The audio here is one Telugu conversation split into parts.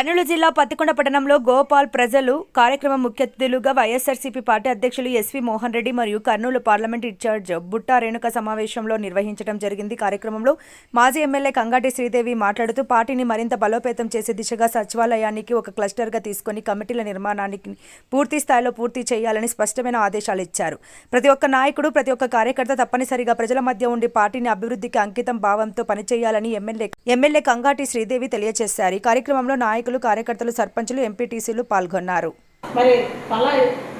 కర్నూలు జిల్లా పత్తికొండ పట్టణంలో గోపాల్ ప్రజలు కార్యక్రమం ముఖ్య అతిథులుగా వైఎస్ఆర్సీపీ పార్టీ అధ్యక్షులు ఎస్వి మోహన్ రెడ్డి మరియు కర్నూలు పార్లమెంట్ ఇన్ఛార్జ్ బుట్టా రేణుక సమావేశంలో నిర్వహించడం జరిగింది. కార్యక్రమంలో మాజీ ఎమ్మెల్యే కంగాటి శ్రీదేవి మాట్లాడుతూ పార్టీని మరింత బలోపేతం చేసే దిశగా సచివాలయానికి ఒక క్లస్టర్గా తీసుకొని కమిటీల నిర్మాణానికి పూర్తి స్థాయిలో పూర్తి చేయాలని స్పష్టమైన ఆదేశాలు ఇచ్చారు. ప్రతి ఒక్క నాయకుడు ప్రతి ఒక్క కార్యకర్త తప్పనిసరిగా ప్రజల మధ్య ఉండి పార్టీని అభివృద్ధికి అంకితం భావంతో పనిచేయాలని ఎమ్మెల్యే ఎమ్మెల్యే కంగాటి శ్రీదేవి తెలియజేశారు. ఈ కార్యక్రమంలో నాయకులు కార్యకర్తలు సర్పంచులు ఎంపీటీసీలు పాల్గొన్నారు. మరి అలా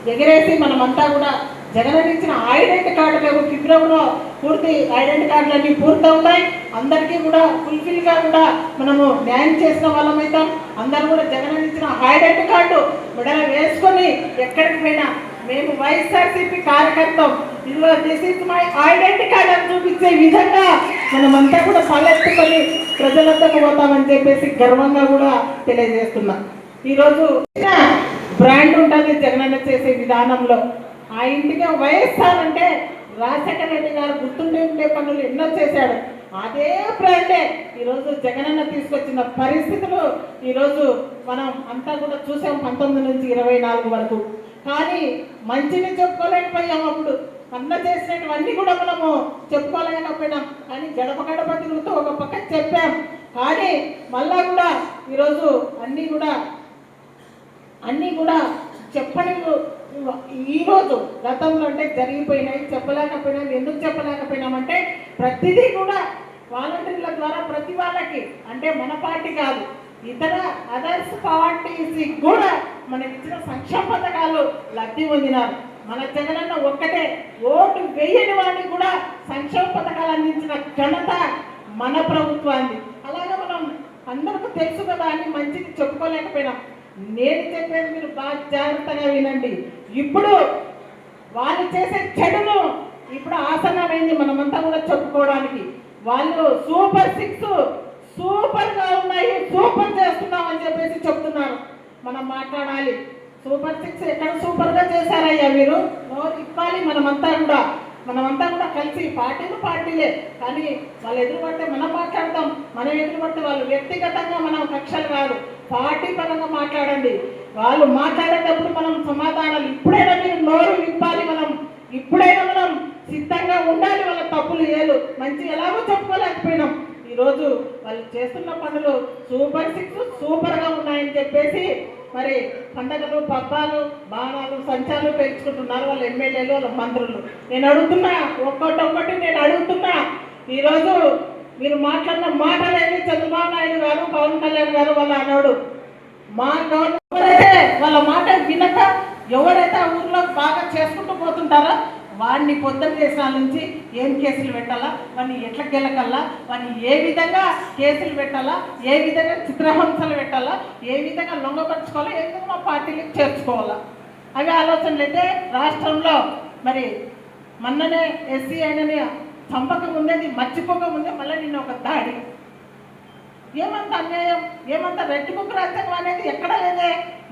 ఎగిరేసి మనమంతా కూడా జగన్ ఇచ్చిన ఐడెంటి కార్డు మేము ఫిబ్రవరిలో పూర్తి ఐడెంటి కార్డులన్నీ పూర్తవుతాయి అందరికీ కూడా ఫుల్ఫిల్గా కూడా మనము న్యాయం చేసిన వాళ్ళమైతాం అందరూ కూడా జగన్ ఇచ్చిన ఐడెంటి కార్డు మెడల వేసుకొని ఎక్కడికి పోయినా మేము వైఎస్ఆర్సీపీ కార్యకర్తం ఇదిగో this is my identity card అని చూపించే విధంగా మనమంతా కూడా పల్లెత్తుకొని ప్రజలందరికి పోతామని చెప్పేసి గర్వంగా కూడా తెలియజేస్తున్నాం. ఈరోజు బ్రాండ్ ఉంటుంది జగనన్న చేసే విధానంలో. ఆ ఇంటికి వైఎస్ఆర్ అంటే రాజశేఖర రెడ్డి గారు గుర్తుండే ఉండే పనులు ఎన్నో చేశాడు. అదే బ్రాండే ఈరోజు జగనన్న తీసుకొచ్చిన పరిస్థితులు ఈరోజు మనం అంతా కూడా చూసాం పంతొమ్మిది నుంచి ఇరవై నాలుగు వరకు. కానీ మంచిని చెప్పుకోలేకపోయాం అప్పుడు. అన్న చేసినటువన్నీ కూడా మనము చెప్పుకోలేకపోయినాం. కానీ గడప గడప తిరుగుతూ ఒక పక్క చెప్పాం. కానీ మళ్ళా కూడా ఈరోజు అన్నీ కూడా అన్నీ కూడా చెప్పని ఈరోజు గతంలో అంటే జరిగిపోయినాయి చెప్పలేకపోయినాం. ఎందుకు చెప్పలేకపోయినామంటే ప్రతిదీ కూడా వాలంటీర్ల ద్వారా ప్రతి వాళ్ళకి అంటే మన పార్టీ కాదు ఇతర అదర్స్ పార్టీస్ కూడా మనకి ఇచ్చిన సంక్షేమ పథకాలు లబ్ధి పొందినారు. మన జగనన్న ఒక్కటే ఓటు వేయని వాడిని కూడా సంక్షేమ పథకాలు అందించిన ఘనత మన ప్రభుత్వాన్ని. అలాగే మనం అందరికీ తెలుసు కదా అని మంచిది చెప్పుకోలేకపోయినాం. నేను చెప్పేది మీరు బాగా జాగ్రత్తగా వినండి. ఇప్పుడు వాళ్ళు చేసే చెడును ఇప్పుడు ఆసనమైంది మనమంతా కూడా చెప్పుకోవడానికి. వాళ్ళు సూపర్ సిక్స్ సూపర్గా ఉన్నాయి సూపర్ చేస్తున్నామని చెప్పేసి చెప్తున్నారు. మనం మాట్లాడాలి. సూపర్ సిక్స్ ఎక్కడ సూపర్గా చేశారయ్యా మీరు? నోరు ఇప్పాలి మనమంతా కూడా. మనమంతా కూడా కలిసి పార్టీలు పార్టీలే. కానీ వాళ్ళు ఎదురుపడితే మనం మాట్లాడతాం. మనం ఎదురుపడితే వాళ్ళు వ్యక్తిగతంగా మనం కక్షలు కాదు పార్టీ పరంగా మాట్లాడండి. వాళ్ళు మాట్లాడేటప్పుడు మనం సమాధానాలు ఇప్పుడైనా మీరు నోరు విప్పాలి మనం. ఇప్పుడైనా మనం సిద్ధంగా ఉండాలి వాళ్ళ తప్పులు ఏలు. మంచి ఎలాగో చెప్పుకోలేకపోయినాం. ఈరోజు వాళ్ళు చేస్తున్న పనులు సూపర్ సిక్స్ సూపర్గా ఉన్నాయని చెప్పేసి మరి పండగలు పబ్బాలు బాణాలు సంచాలు పెంచుకుంటున్నారు వాళ్ళ ఎమ్మెల్యేలు వాళ్ళ మంత్రులు. నేను అడుగుతున్నా ఒక్కటి ఒక్కటి నేను అడుగుతున్నా. ఈరోజు మీరు మాట్లాడిన మాటలేని చంద్రబాబు నాయుడు గారు పవన్ కళ్యాణ్ గారు వాళ్ళ అన్నాడు. మా గవర్నమెంట్ ఎవరైతే వాళ్ళ మాట వినక ఎవరైతే ఆ ఊర్లో బాగా చేసుకుంటూ పోతుంటారో వాడిని పొద్దున్న దేశాల నుంచి ఏం కేసులు పెట్టాలా? వాడిని ఎట్ల గెలకల్లా? వాడిని ఏ విధంగా కేసులు పెట్టాలా? ఏ విధంగా చిత్రహింసలు పెట్టాలా? ఏ విధంగా లొంగపరచుకోవాలా? ఏ విధంగా మా పార్టీలకు చేర్చుకోవాలా? అవి ఆలోచనలు అయితే రాష్ట్రంలో మరి మొన్ననే ఎస్సీ అయినని చంపక ముందేది మర్చిపోక ముందే మళ్ళీ నిన్న ఒక దాడి. ఏమంత అన్యాయం? ఏమంత రెడ్డి బుక్ రాజ్యాంగం అనేది ఎక్కడ లేదే?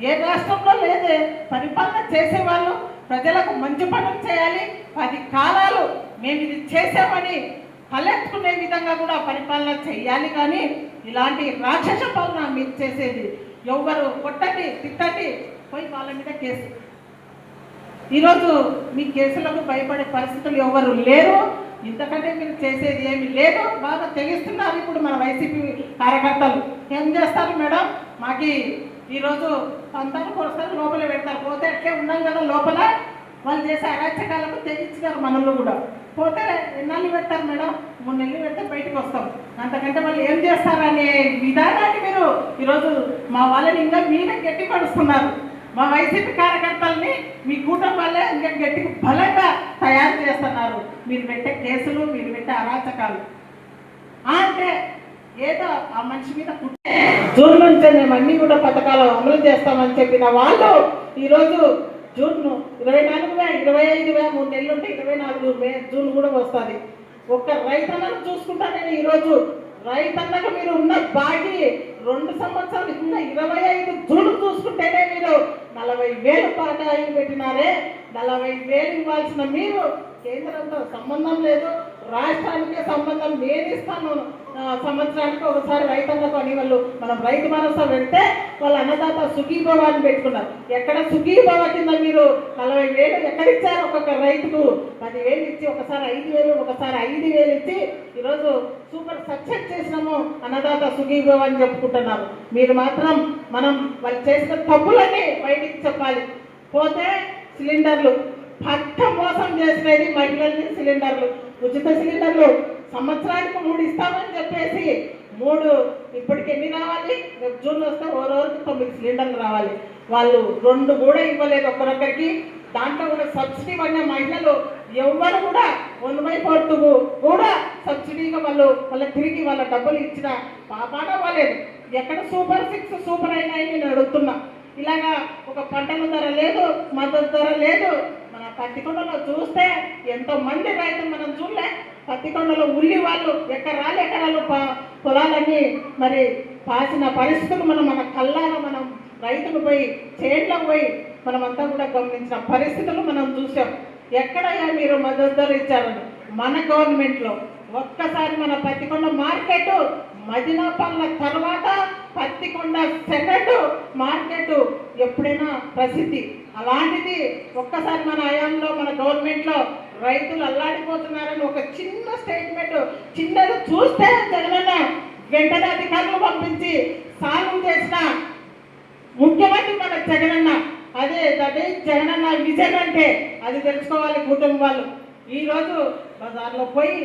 ఏ రాష్ట్రంలో లేదే? పరిపాలన చేసేవాళ్ళు ప్రజలకు మంచి పనులు చేయాలి. పది కాలాలు మేము ఇది చేసామని తలెత్తుకునే విధంగా కూడా పరిపాలన చేయాలి కానీ ఇలాంటి రాక్షస పాలన మీరు చేసేది ఎవరు కొట్టండి తిట్టండి పోయి వాళ్ళ మీద కేసు. ఈరోజు మీ కేసులకు భయపడే పరిస్థితులు ఎవరు లేరు. ఇంతకంటే మీరు చేసేది ఏమి లేదు. బాగా తెగిస్తున్నారు ఇప్పుడు మన వైసీపీ కార్యకర్తలు. ఏం చేస్తారు మేడం? మాకి ఈరోజు పంతానికి కొడతారు లోపల పెడతారు. పోతే అట్లే ఉన్నాం కదా లోపల వాళ్ళు చేసే అరాచకాలకు తెగించినారు మనల్ని కూడా. పోతే ఎన్నాళ్ళు పెడతారు మేడం? మూడు నెలలు పెడితే బయటకు వస్తాం. అంతకంటే వాళ్ళు ఏం చేస్తారనే విధానాన్ని మీరు ఈరోజు మా వాళ్ళని ఇంకా మీరే గట్టి పడుస్తున్నారు మా వైసీపీ కార్యకర్తల్ని మీ కూటమి వల్లే ఇంకా గట్టికి బలంగా తయారు చేస్తున్నారు. మీరు పెట్టే కేసులు మీరు పెట్టే అరాచకాలు. అంటే ఏదో ఆ మనిషి మీద జూన్ నుంచి మేము అన్ని కూడా పథకాలు అమలు చేస్తామని చెప్పిన వాళ్ళు ఈరోజు జూన్ ఇరవై నాలుగు వే ఇరవై ఐదు వే మూడు నెలలు ఉంటే ఇరవై నాలుగు మే జూన్ కూడా వస్తుంది. ఒక్క రైతన్నను చూసుకుంటా నేను ఈరోజు రైతన్నకు మీరు ఉన్న బాకీ రెండు సంవత్సరాలు ఉన్న ఇరవై ఐదు జూన్ చూసుకుంటేనే మీరు నలభై వేలు బకాయిలు పెట్టినారే. నలభై వేలు ఇవ్వాల్సిన మీరు కేంద్రంతో సంబంధం లేదు. రాష్ట్రానికే సంబంధం నేను ఇస్తాను. సంవత్సరానికి ఒకసారి రైతన్నకు అని వాళ్ళు మనం రైతు భరోసా పెడితే వాళ్ళ అన్నదాత సుఖీభవ అని పెట్టుకున్నారు. ఎక్కడ సుఖీభవ కింద మీరు నలభై వేలు ఎక్కడ ఇచ్చారు ఒక్కొక్క రైతుకు? పది వేలు ఇచ్చి ఒకసారి ఐదు వేలు ఒకసారి ఐదు వేలు ఇచ్చి ఈరోజు సూపర్ సక్సెస్ చేసినాము అన్నదాత సుఖీభవ అని చెప్పుకుంటున్నారు. మీరు మాత్రం మనం వాళ్ళు చేసిన తప్పులన్నీ బయటికి చెప్పాలి. పోతే సిలిండర్లు పట్ట మోసం చేసినది మహిళల్ని సిలిండర్లు ఉచిత సిలిండర్లు. సంవత్సరానికి మూడు ఇస్తామని చెప్పేసి మూడు ఇప్పటికి ఎన్ని రావాలి? రేపు జూన్ వస్తే ఓ రోజుకి తొమ్మిది సిలిండర్లు రావాలి. వాళ్ళు రెండు కూడా ఇవ్వలేదు ఒక్కరొక్కరికి. దాంట్లో కూడా సబ్సిడీ పడిన మహిళలు ఎవ్వరు కూడా వన్ బై కూడా సబ్సిడీగా వాళ్ళు వాళ్ళ తిరిగి వాళ్ళ డబ్బులు ఇచ్చిన పాపాన అవ్వలేదు. ఎక్కడ సూపర్ సిక్స్ సూపర్ అయినాయి నేను అడుగుతున్నా. ఇలాగా ఒక పంటల ధర లేదు మద్దతు ధర లేదు. పత్తికొండలో చూస్తే ఎంతో మంది రైతులు మనం చూడలే. పత్తికొండలో ఉల్లి వాళ్ళు ఎకరాలు ఎకరాలు పొలాలన్నీ మరి పాసిన పరిస్థితులు మనం మన కళ్ళారా మనం రైతులు పోయి చేన్లకు పోయి మనమంతా కూడా గమనించిన పరిస్థితులు మనం చూసాం. ఎక్కడయ్యా మీరు మద్దతు ఇచ్చారని మన గవర్నమెంట్లో. ఒక్కసారి మన పత్తికొండ మార్కెట్ మదినాపల్ల తర్వాత ఉన్న సెకండ్ మార్కెట్ ఎప్పుడైనా ప్రసిద్ధి. అలాంటిది ఒక్కసారి మన హయాంలో మన గవర్నమెంట్లో రైతులు అల్లాడిపోతున్నారని ఒక చిన్న స్టేట్మెంట్ చిన్నది చూస్తే జగనన్న వెంటనే అధికారులు పంపించి సాల్వ్ చేసిన ముఖ్యమంత్రి మన జగనన్న అదే అదే జగనన్న విజన్ అంటే అది తెలుసుకోవాలి కుటుంబం వాళ్ళు ఈరోజు బజార్లో పోయి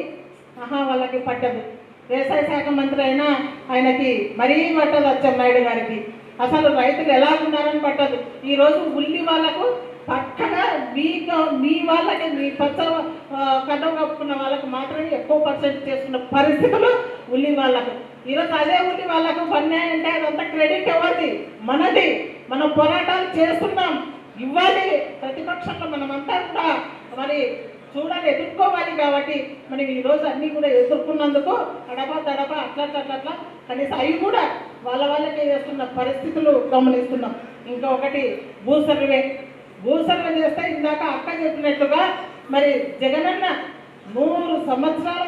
ఆహా వాళ్ళకి పట్టదు. వ్యవసాయ శాఖ మంత్రి అయినా ఆయనకి మరీ పట్టదు అచ్చెన్నాయుడు గారికి. అసలు రైతులు ఎలా ఉన్నారని పట్టదు. ఈరోజు ఉల్లి వాళ్ళకు పక్కగా మీ మీ వాళ్ళకి మీ పచ్చ కట్టం కప్పుకున్న వాళ్ళకు మాత్రమే ఎక్కువ పర్సెంట్ చేస్తున్న పరిస్థితులు ఉల్లి వాళ్ళకు. ఈరోజు అదే ఉల్లి వాళ్ళకు పన్నాయి అంటే అదంతా క్రెడిట్ ఎవరిది? మనది. మనం పోరాటాలు చేస్తున్నాం. ఇవ్వాలి. ప్రతిపక్షంలో మనమంతా కూడా మరి చూడాలి ఎదుర్కోవాలి కాబట్టి మనం ఈరోజు అన్నీ కూడా ఎదుర్కొన్నందుకు అడపా తడపా అట్లా అట్లా అట్లా అట్లా. కనీసం అవి కూడా వాళ్ళ వాళ్ళకే చేస్తున్న పరిస్థితులు గమనిస్తున్నాం. ఇంకా ఒకటి భూ సర్వే. భూ సర్వే చేస్తే ఇందాక అక్క చెప్పినట్లుగా మరి జగనన్న నూరు సంవత్సరాల